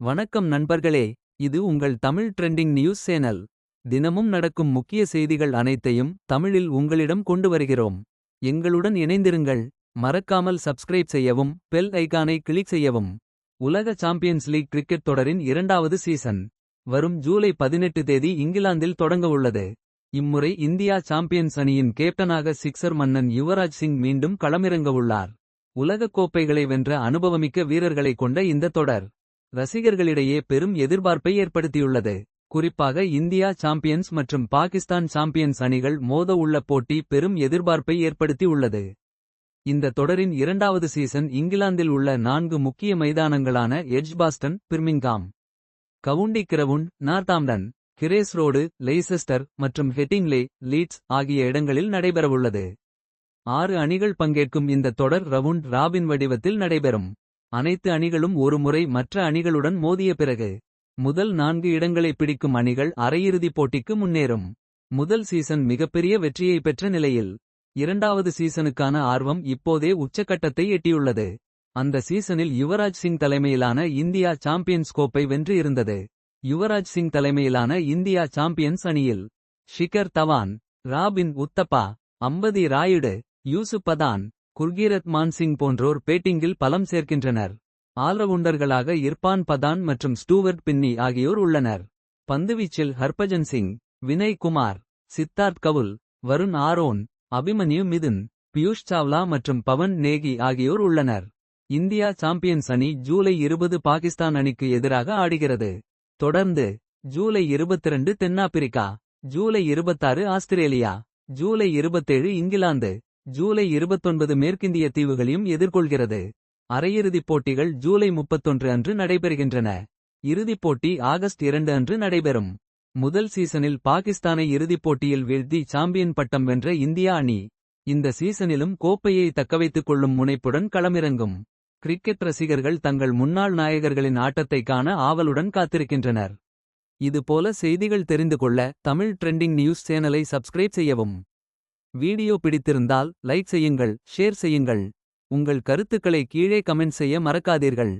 வணக்கம் நண்பர்களே இது உங்கள் தமிழ் ட்ரெண்டிங் நியூஸ் சேனல். தினமும் நடக்கும் முக்கிய செய்திகள் அனைத்தையும் தமிழில் உங்களிடம் கொண்டு வருகிறோம். எங்களுடன் இணைந்திருங்கள். மறக்காமல் சப்ஸ்கிரைப் செய்யவும் பெல் ஐகானை கிளிக் செய்யவும். உலக சாம்பியன்ஸ் லீக் கிரிக்கெட் தொடரின் இரண்டாவது சீசன். வரும் ஜூலை பதினெட்டு தேதி இங்கிலாந்தில் தொடங்கவுள்ளது இம்முறை இந்தியா சாம்பியன்ஸ் அணியின் கேப்டனாக சிக்ஸர் மன்னன் யுவராஜ் சிங் மீண்டும் களமிறங்கவுள்ளார் உலகக் கோப்பைகளை வென்ற அனுபவமிக்க வீரர்களைக் கொண்ட இந்த தொடர். ரசிகர்களிடையே பெரும் எதிர்பார்ப்பை ஏற்படுத்தியுள்ளது. குறிப்பாக இந்தியா சாம்பியன்ஸ் மற்றும் பாகிஸ்தான் சாம்பியன்ஸ் அணிகள் மோத உள்ள போட்டி பெரும் எதிர்பார்ப்பை ஏற்படுத்தி உள்ளது இந்த தொடரின் இரண்டாவது சீசன் இங்கிலாந்தில் உள்ள நான்கு முக்கிய மைதானங்களான Edgbaston Birmingham County Ground Northampton Grace Road Leicester மற்றும் ஹெட்டிங்லே லீட்ஸ் ஆகிய இடங்களில் நடைபெறவுள்ளது. ஆறு அணிகள் பங்கேற்கும் இந்த தொடர் ரவுண்ட் ராபின் வடிவத்தில் நடைபெறும். அனைத்து அணிகளும் ஒருமுறை மற்ற அணிகளுடன் மோதிய பிறகு முதல் நான்கு இடங்களை பிடிக்கும் அணிகள் அரையிறுதிப் போட்டிக்கு முன்னேறும். முதல் சீசன் மிகப்பெரிய வெற்றியை பெற்ற நிலையில் இரண்டாவது சீசனுக்கான ஆர்வம் இப்போதே உச்சக்கட்டத்தை எட்டியுள்ளது. அந்த சீசனில் யுவராஜ் சிங் தலைமையிலான இந்தியா சாம்பியன்ஸ் கோப்பை வென்று இருந்தது. யுவராஜ் சிங் தலைமையிலான இந்தியா சாம்பியன்ஸ் அணியில் ஷிகர் தவான் ராபின் உத்தப்பா அம்பதி ராயுடு யூசுப் பதான் குர்கீரத் மான்சிங் போன்றோர் பேட்டிங்கில் பலம் சேர்க்கின்றனர். ஆல்ரவுண்டர்களாக இர்பான் பதான் மற்றும் ஸ்டூவர்ட் பின்னி ஆகியோர் உள்ளனர். பந்துவீச்சில் ஹர்பஜன் சிங் வினய் குமார் சித்தார்த் கவுல் வருண் ஆரோன் அபிமன்யு மிதுன் பியூஷ் சாவ்லா மற்றும் பவன் நேகி ஆகியோர் உள்ளனர். இந்தியா சாம்பியன்ஸ் அணி ஜூலை இருபது பாகிஸ்தான் அணிக்கு எதிராக ஆடுகிறது. தொடர்ந்து ஜூலை இருபத்திரண்டு தென்னாப்பிரிக்கா ஜூலை இருபத்தாறு ஆஸ்திரேலியா ஜூலை இருபத்தேழு இங்கிலாந்து ஜூலை இருபத்தொன்பது மேற்கிந்திய தீவுகளையும் எதிர்கொள்கிறது. அரையிறுதிப் போட்டிகள் ஜூலை முப்பத்தொன்று அன்று நடைபெறுகின்றன. இறுதிப் போட்டி ஆகஸ்ட் இரண்டு அன்று நடைபெறும். முதல் சீசனில் பாகிஸ்தானை இறுதிப் போட்டியில் வீழ்த்தி சாம்பியன் பட்டம் வென்ற இந்தியா அணி இந்த சீசனிலும் கோப்பையை தக்கவைத்துக் கொள்ளும் முனைப்புடன் களமிறங்கும். கிரிக்கெட் ரசிகர்கள் தங்கள் முன்னாள் நாயகர்களின் ஆட்டத்தை காண ஆவலுடன் காத்திருக்கின்றனர். இதுபோல செய்திகள் தெரிந்து கொள்ள தமிழ் ட்ரெண்டிங் நியூஸ் சேனலை சப்ஸ்கிரைப் செய்யவும். வீடியோ பிடித்திருந்தால் லைக் செய்யுங்கள் ஷேர் செய்யுங்கள். உங்கள் கருத்துக்களை கீழே கமெண்ட் செய்ய மறக்காதீர்கள்.